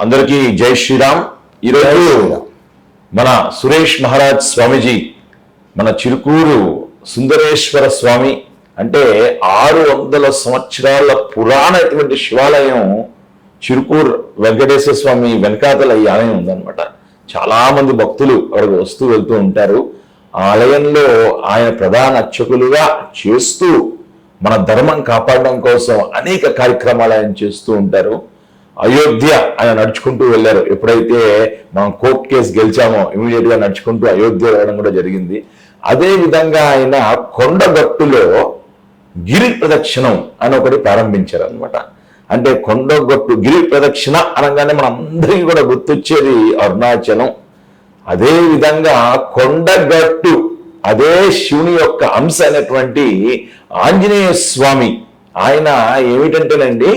అందరికీ జై శ్రీరామ్. ఈరోజు. మన సురేష్ మహారాజ్ స్వామీజీ మన చిరుకూరు సుందరేశ్వర స్వామి అంటే ఆరు వందల సంవత్సరాల పురాణటువంటి శివాలయం చిరుకూరు వెంకటేశ్వర స్వామి వెనకాతల ఈ ఆలయం ఉందన్నమాట. చాలా మంది భక్తులు అక్కడికి వస్తూ వెళ్తూ ఉంటారు. ఆలయంలో ఆయన ప్రధాన అర్చకులుగా చేస్తూ మన ధర్మం కాపాడడం కోసం అనేక కార్యక్రమాలు ఆయన చేస్తూ ఉంటారు. అయోధ్య ఆయన నడుచుకుంటూ వెళ్ళారు. ఎప్పుడైతే మనం కోర్ట్ కేసు గెలిచామో ఇమీడియట్గా నడుచుకుంటూ అయోధ్య వెళ్ళడం కూడా జరిగింది. అదే విధంగా ఆయన కొండగట్టులో గిరి ప్రదక్షిణం అని ఒకటి ప్రారంభించారు అనమాట అంటే కొండగట్టు గిరి ప్రదక్షిణ అనగానే మన అందరికీ కూడా గుర్తొచ్చేది అరుణాచలం. అదే విధంగా కొండగట్టు అదే శివుని యొక్క అంశ అయినటువంటి ఆంజనేయ స్వామి. ఆయన ఏమిటంటేనండి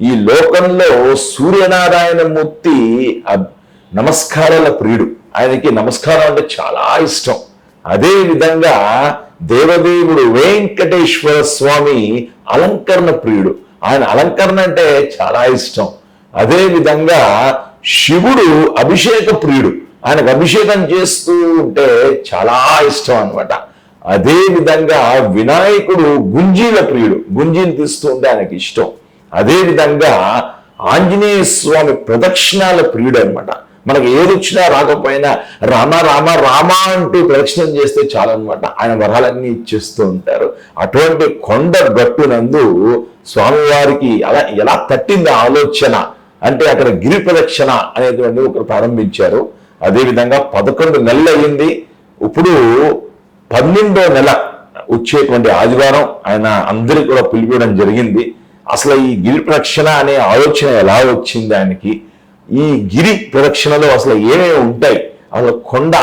ఈ లోకంలో సూర్యనారాయణమూర్తి అబ్- నమస్కారాల ప్రియుడు. ఆయనకి నమస్కారం అంటే చాలా ఇష్టం. అదే విధంగా దేవదేవుడు వెంకటేశ్వర స్వామి అలంకరణ ప్రియుడు. ఆయన అలంకరణ అంటే చాలా ఇష్టం. అదే విధంగా శివుడు అభిషేక ప్రియుడు. ఆయనకు అభిషేకం చేస్తూ ఉంటే చాలా ఇష్టం అన్నమాట. అదే విధంగా వినాయకుడు గుంజీల ప్రియుడు. గుంజీని తీస్తూ ఉంటే ఆయనకి ఇష్టం. అదే విధంగా ఆంజనేయ స్వామి ప్రదక్షిణాల ప్రియుడు అనమాట మనకు ఏది వచ్చినా రాకపోయినా రామ రామ రామ అంటూ ప్రదక్షిణం చేస్తే చాలన్నమాట. ఆయన వరాలన్నీ ఇచ్చేస్తూ ఉంటారు. అటువంటి కొండ గట్టునందు స్వామివారికి అలా ఎలా తట్టింది ఆలోచన అంటే అక్కడ గిరి ప్రదక్షిణ అనేటువంటి ఒకరు ప్రారంభించారు. అదేవిధంగా పదకొండు నెలలు అయ్యింది. ఇప్పుడు పన్నెండో నెల వచ్చేటువంటి ఆదివారం ఆయన అందరికి కూడా పిలిపించడం జరిగింది. అసలు ఈ గిరి ప్రదక్షిణ అనే ఆలోచన ఎలా వచ్చింది ఆయనకి? ఈ గిరి ప్రదక్షిణలో అసలు ఏమేమి ఉంటాయి? అసలు కొండ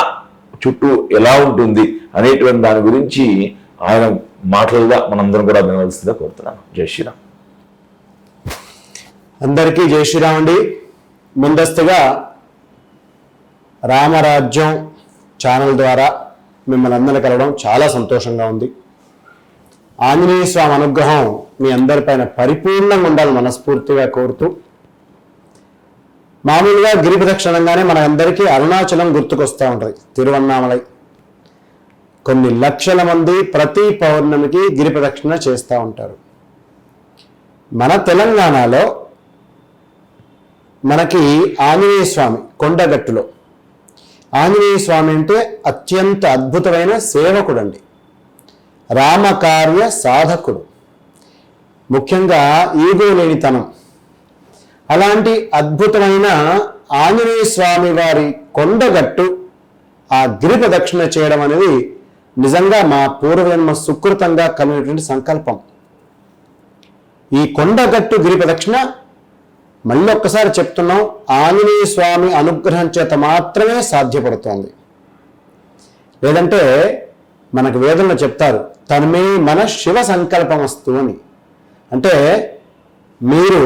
చుట్టూ ఎలా ఉంటుంది? అనేటువంటి దాని గురించి ఆయన మాటలుగా మనందరం కూడా వినవలసిందిగా కోరుతున్నాను. జై శ్రీరామ్. అందరికీ జై శ్రీరామ్ అండి. ముందస్తుగా రామరాజ్యం ఛానల్ ద్వారా మిమ్మల్ని అందరిని కలవడం చాలా సంతోషంగా ఉంది. ఆంజనేయ స్వామి అనుగ్రహం మీ అందరిపైన పరిపూర్ణంగా ఉండాలని మనస్ఫూర్తిగా కోరుతూ మామూలుగా గిరి ప్రదక్షిణంగానే మన అందరికీ అరుణాచలం గుర్తుకొస్తూ ఉంటుంది తిరువన్నామలై. కొన్ని లక్షల మంది ప్రతి పౌర్ణమికి గిరి ప్రదక్షిణ చేస్తూ ఉంటారు. మన తెలంగాణలో మనకి ఆంజనేయ స్వామి కొండగట్టులో. ఆంజనేయ స్వామి అంటే అత్యంత అద్భుతమైన సేవకుడు అండి రామకార్య సాధకుడు. ముఖ్యంగా ఈగో లేనితనం. అలాంటి అద్భుతమైన ఆంజనేయ స్వామి వారి కొండగట్టు ఆ గిరి ప్రదక్షిణ చేయడం అనేది నిజంగా మా పూర్వజన్మ సుకృతంగా కలిగినటువంటి సంకల్పం. ఈ కొండగట్టు గిరి ప్రదక్షిణ మళ్ళీ ఒక్కసారి చెప్తున్నాం ఆంజనేయ స్వామి అనుగ్రహం చేత మాత్రమే సాధ్యపడుతోంది. లేదంటే మనకు వేదంలో చెప్తారు తనమే మన శివ సంకల్పమస్తు అని. అంటే మీరు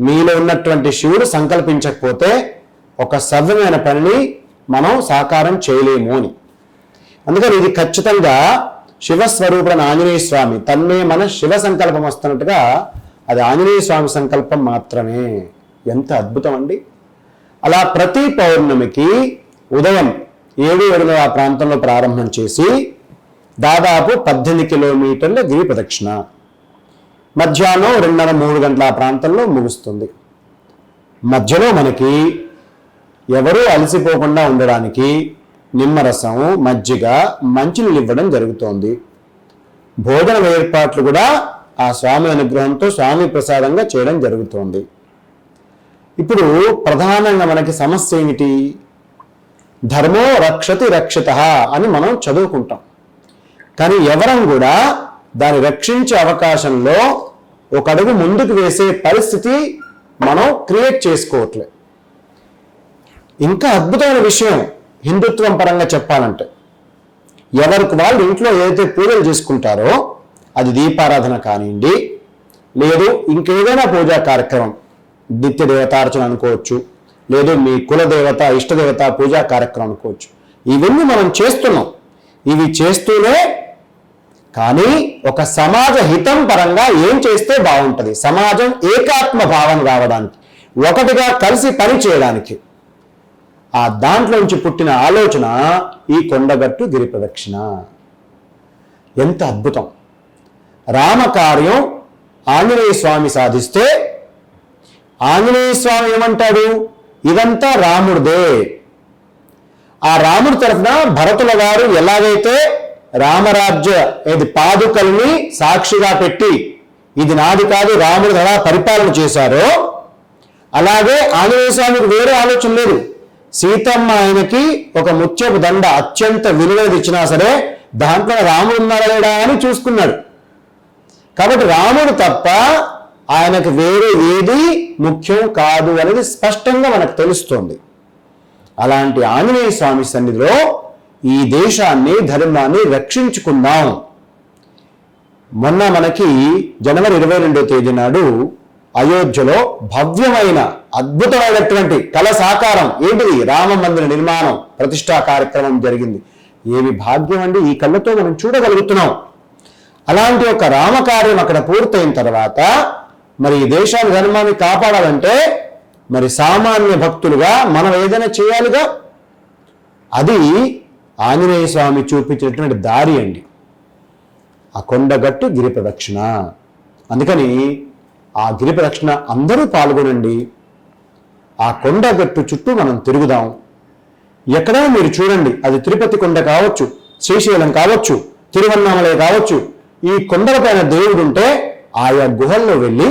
మీలో ఉన్నటువంటి శివుడు సంకల్పించకపోతే ఒక సవ్యమైన పనిని మనం సాకారం చేయలేము అని. అందుకని ఇది ఖచ్చితంగా శివస్వరూపుడైన ఆంజనేయ స్వామి తన్మే మన శివ సంకల్పం వస్తున్నట్టుగా అది ఆంజనేయ స్వామి సంకల్పం మాత్రమే. ఎంత అద్భుతం అండి. అలా ప్రతి పౌర్ణమికి ఉదయం ఏడు ఏడున్నర ఆ ప్రాంతంలో ప్రారంభం చేసి దాదాపు పద్దెనిమిది కిలోమీటర్ల గిరి ప్రదక్షిణ. మధ్యాహ్నం రెండున్నర మూడు గంటల ప్రాంతంలో ముగుస్తుంది. మధ్యలో మనకి ఎవరూ అలసిపోకుండా ఉండడానికి నిమ్మరసం మజ్జిగ మంచినీళ్ళు ఇవ్వడం జరుగుతోంది. భోజన ఏర్పాట్లు కూడా ఆ స్వామి అనుగ్రహంతో స్వామి ప్రసాదంగా చేయడం జరుగుతోంది. ఇప్పుడు ప్రధానంగా మనకి సమస్య ఏమిటి? ధర్మో రక్షతి రక్షిత అని మనం చదువుకుంటాం. కానీ ఎవరం కూడా దాన్ని రక్షించే అవకాశంలో ఒక అడుగు ముందుకు వేసే పరిస్థితి మనం క్రియేట్ చేసుకోవట్లే. ఇంకా అద్భుతమైన విషయం హిందుత్వం పరంగా చెప్పాలంటే ఎవరికి వాళ్ళు ఇంట్లో ఏదైతే పూజలు చేసుకుంటారో అది దీపారాధన కానివ్వండి లేదు ఇంకేదైనా పూజా కార్యక్రమం నిత్య దేవతార్చన అనుకోవచ్చు లేదు మీ కులదేవత ఇష్టదేవత పూజా కార్యక్రమం అనుకోవచ్చు. ఇవన్నీ మనం చేస్తున్నాం. ఇవి చేస్తూనే కానీ ఒక సమాజ హితం పరంగా ఏం చేస్తే బాగుంటుంది? సమాజం ఏకాత్మ భావం రావడానికి ఒకటిగా కలిసి పని చేయడానికి. ఆ దాంట్లోంచి పుట్టిన ఆలోచన ఈ కొండగట్టు గిరి ప్రదక్షిణ ఎంత అద్భుతం! రామకార్యం ఆంజనేయ స్వామి సాధిస్తే ఆంజనేయ స్వామి ఏమంటాడు? ఇదంతా రాముడిదే. ఆ రాముడి తరఫున భరతుల గారు ఎలాగైతే రామరాజ్య ఇది పాదుకల్ని సాక్షిగా పెట్టి ఇది నాది కాదు రాముడు ఎలా పరిపాలన చేశారో అలాగే ఆంజనేయ స్వామికి వేరే ఆలోచన లేదు. సీతమ్మ ఆయనకి ఒక ముత్యపు దండ అత్యంత విలువైనది ఇచ్చినా సరే దాంట్లో రాముడు ఉన్నాడా లేడా అని చూసుకున్నాడు. కాబట్టి రాముడు తప్ప ఆయనకు వేరే ఏది ముఖ్యం కాదు అనేది స్పష్టంగా మనకు తెలుస్తోంది. అలాంటి ఆంజనేయ స్వామి సన్నిధిలో ఈ దేశాన్ని ధర్మాన్ని రక్షించుకుందాం. మొన్న మనకి జనవరి ఇరవై రెండో తేదీ నాడు అయోధ్యలో భవ్యమైన అద్భుతమైనటువంటి కళ సాకారం ఏంటిది? రామ మందిర నిర్మాణం ప్రతిష్టా కార్యక్రమం జరిగింది. ఏమి భాగ్యం అండి? ఈ కళ్ళతో మనం చూడగలుగుతున్నాం. అలాంటి ఒక రామకార్యం అక్కడ పూర్తయిన తర్వాత మరి ఈ దేశాన్ని ధర్మాన్ని కాపాడాలంటే మరి సామాన్య భక్తులుగా మనం ఏదైనా చేయాలిగా? అది ఆంజనేయ స్వామి చూపించినటువంటి దారి అండి. ఆ కొండగట్టు గిరి ప్రదక్షిణ అందుకని ఆ గిరి ప్రదక్షిణ అందరూ పాల్గొనండి. ఆ కొండగట్టు చుట్టూ మనం తిరుగుదాం. ఎక్కడా మీరు చూడండి అది తిరుపతి కొండ కావచ్చు శ్రీశైలం కావచ్చు తిరువన్నామలై కావచ్చు ఈ కొండలపైన దేవుడు ఉంటే ఆయా గుహల్లో వెళ్ళి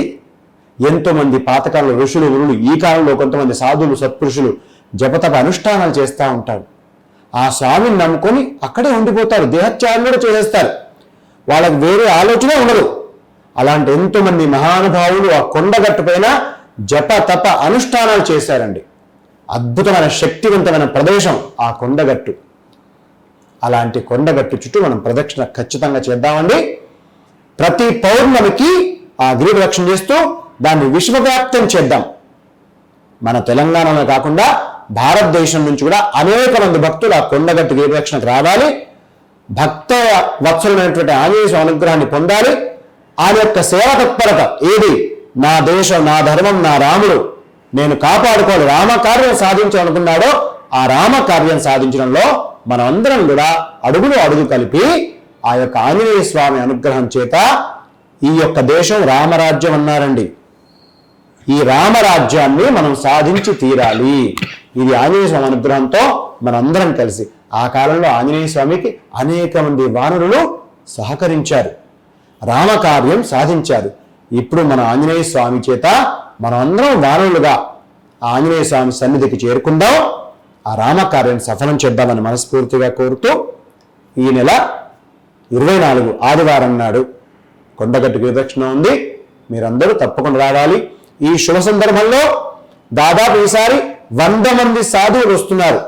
ఎంతోమంది పాతకాల పాతకాలంలో ఋషులు గురులు ఈ కాలంలో కొంతమంది సాధువులు సత్పురుషులు జపతప అనుష్ఠానాలు చేస్తూ ఉంటారు. ఆ స్వామిని నమ్ముకొని అక్కడే ఉండిపోతారు. దేహత్యాగం కూడా చేసేస్తారు. వాళ్ళకి వేరే ఆలోచన ఉండదు. అలాంటి ఎంతోమంది మహానుభావులు ఆ కొండగట్టుపైన జప తప అనుష్ఠానాలు చేశారండి. అద్భుతమైన శక్తివంతమైన ప్రదేశం ఆ కొండగట్టు. అలాంటి కొండగట్టు చుట్టూ మనం ప్రదక్షిణ ఖచ్చితంగా చేద్దామండి. ప్రతి పౌర్ణమికి ఆ గిరి ప్రదక్షిణ చేస్తూ దాన్ని విశ్వవ్యాప్తం చేద్దాం. మన తెలంగాణలో కాకుండా భారతదేశం నుంచి కూడా అనేక మంది భక్తులు ఆ కొండగట్టు గిరి రావాలి. భక్త వత్సలమైనటువంటి ఆంజనేయ అనుగ్రహాన్ని పొందాలి. ఆయన యొక్క సేవ తత్పరత ఏది? నా దేశం నా ధర్మం నా రాముడు. నేను కాపాడుకోవాలి. రామకార్యం సాధించాలనుకున్నాడో ఆ రామకార్యం సాధించడంలో మనమందరం కూడా అడుగులు అడుగు కలిపి ఆ యొక్క ఆంజనేయ స్వామి అనుగ్రహం చేత ఈ యొక్క దేశం రామరాజ్యం అన్నారండి. ఈ రామరాజ్యాన్ని మనం సాధించి తీరాలి. ఇది ఆంజనేయ స్వామి అనుగ్రహంతో మనందరం కలిసి ఆ కాలంలో ఆంజనేయ స్వామికి అనేక మంది వానరులు సహకరించారు. రామకార్యం సాధించారు. ఇప్పుడు మన ఆంజనేయ స్వామి చేత మనం అందరం వానరులుగా ఆ ఆంజనేయ స్వామి సన్నిధికి చేరుకుందాం. ఆ రామకార్యం సఫలం చేద్దామని మనస్ఫూర్తిగా కోరుతూ ఈ నెల ఇరవై నాలుగు ఆదివారం నాడు కొండగట్టు గిరిదక్షిణ ఉంది. మీరందరూ తప్పకుండా రావాలి. ఈ శుభ సందర్భంలో దాదాపు ఈసారి వంద మంది సాధువులు వస్తున్నారు.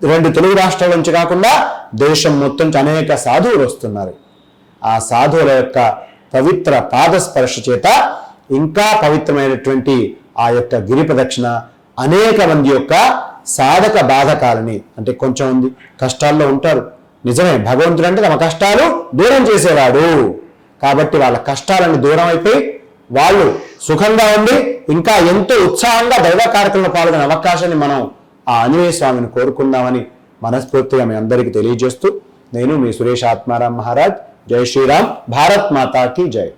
రెండు తెలుగు రాష్ట్రాల నుంచి కాకుండా దేశం మొత్తం నుంచి అనేక సాధువులు వస్తున్నారు. ఆ సాధువుల యొక్క పవిత్ర పాదస్పర్శ చేత ఇంకా పవిత్రమైనటువంటి ఆ యొక్క గిరి ప్రదక్షిణ అనేక మంది యొక్క సాధక బాధకాలని అంటే కొంచెం మంది కష్టాల్లో ఉంటారు. నిజమే భగవంతుడు అంటే తమ కష్టాలు దూరం చేసేవాడు. కాబట్టి వాళ్ళ కష్టాలని దూరం అయిపోయి వాళ్ళు సుఖంగా ఉండి ఇంకా ఎంతో ఉత్సాహంగా దైవ కార్యక్రమంలో పాల్గొనే అవకాశాన్ని మనం ఆ ఆంజనేయ స్వామిని కోరుకుందామని మనస్ఫూర్తిగా మీ అందరికీ తెలియజేస్తూ నేను మీ సురేష్ ఆత్మారాం మహారాజ్. జై శ్రీరామ్. భారత్ మాతాకి జై.